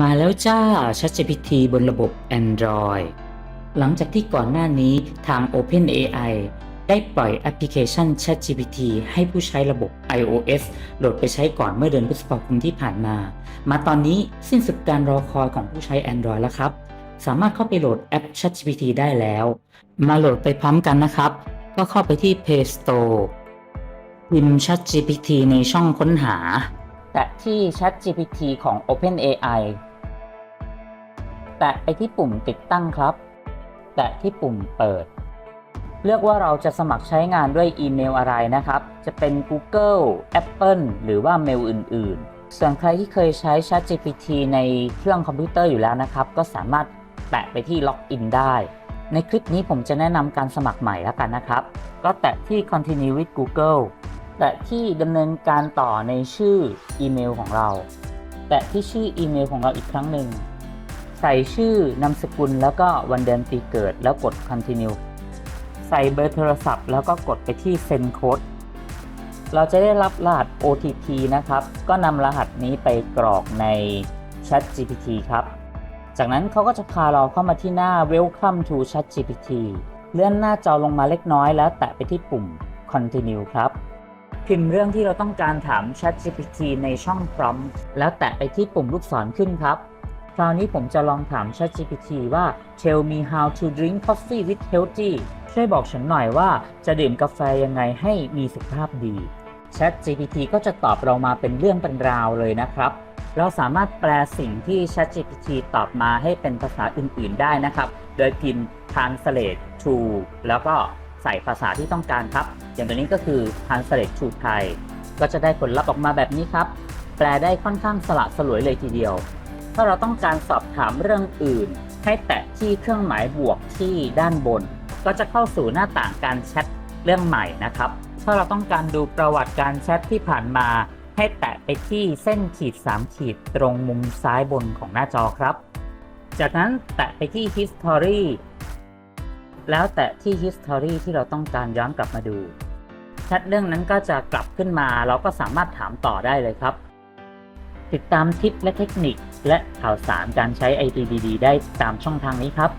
มาแล้วจ้า ChatGPT บนระบบ Android หลังจากที่ก่อนหน้านี้ทาง OpenAI ได้ปล่อยแอปพลิเคชัน ChatGPT ให้ผู้ใช้ระบบ iOS โหลดไปใช้ก่อนเมื่อเดือนพฤษภาคมที่ผ่านมา มาตอนนี้สิ้นสุดการรอคอยของผู้ใช้ Android แล้วครับ สามารถเข้าไปโหลดแอป ChatGPT ได้แล้ว มาโหลดไปพร้อมกันนะครับ ก็เข้าไปที่ Play Store พิมพ์ ChatGPT ในช่องค้นหา แตะที่ ChatGPT ของ OpenAI แตะไปที่ปุ่มติดตั้งครับ แตะที่ปุ่มเปิด เลือกว่าเราจะสมัครใช้งานด้วยอีเมลอะไรนะครับ จะเป็น Google Apple หรือว่าเมลอื่น ๆ ส่วนใครที่เคยใช้ ChatGPT ในเครื่องคอมพิวเตอร์อยู่แล้วนะครับ ก็สามารถแตะไปที่ล็อกอินได้ ในคลิปนี้ผมจะแนะนำการสมัครใหม่แล้วกันนะครับ ก็แตะที่ Continue with Google แตะที่ดำเนินการต่อในชื่ออีเมลของเรา แตะที่ชื่ออีเมลของเราอีกครั้งหนึ่ง ใส่ชื่อนามสกุลแล้วก็วันเดือนปีเกิดแล้วกด continue ใส่เบอร์โทรศัพท์ แล้วก็กดไปที่ send code เราจะได้รับรหัส OTP นะครับ ก็นำรหัสนี้ไปกรอกใน Chat GPT ครับ จากนั้นเขาก็จะพาเราเข้ามาที่หน้า Welcome to Chat GPT เลื่อนหน้าจอลงมาเล็กน้อยแล้วแตะไปที่ปุ่ม Continue ครับ พิมพ์เรื่องที่เราต้องการถาม Chat GPT ในช่อง prompt แล้วแตะไปที่ปุ่มลูกศรขึ้นครับ คราวนี้ผมจะลองถาม Chat GPT ว่า Tell me how to drink coffee with healthy ช่วยบอกฉันหน่อยว่าจะดื่มกาแฟยังไงให้มีสุขภาพดี Chat GPT ก็จะตอบเรามาเป็นเรื่องเป็นราวเลยนะครับ เราสามารถแปลสิ่งที่ Chat GPT ตอบมาให้เป็นภาษาอื่น ๆ ได้นะครับ โดยพิมพ์ translate to แล้วก็ ใส่ภาษาที่ต้องการครับ อย่างตัวนี้ก็คือ translate to Thai ก็จะได้ผลลัพธ์ออกมาแบบนี้ครับ แปลได้ค่อนข้างสละสลวยเลยทีเดียว ถ้าเราต้องการสอบถามเรื่องอื่น ให้แตะที่เครื่องหมายบวกที่ด้านบน ก็จะเข้าสู่หน้าต่างการแชทเรื่องใหม่นะครับ ถ้าเราต้องการดูประวัติการแชทที่ผ่านมา ให้แตะไปที่เส้นขีด 3 ขีดตรงมุมซ้ายบนของหน้าจอครับ จากนั้นแตะไปที่ history แล้วแต่ที่ history ที่เราต้องการย้อนกลับมาดูแชทเรื่องนั้นก็จะกลับขึ้นมา เราก็สามารถถามต่อได้เลยครับ ติดตามทิปและเทคนิคและข่าวสารการใช้ ITD ได้ตามช่องทางนี้ครับ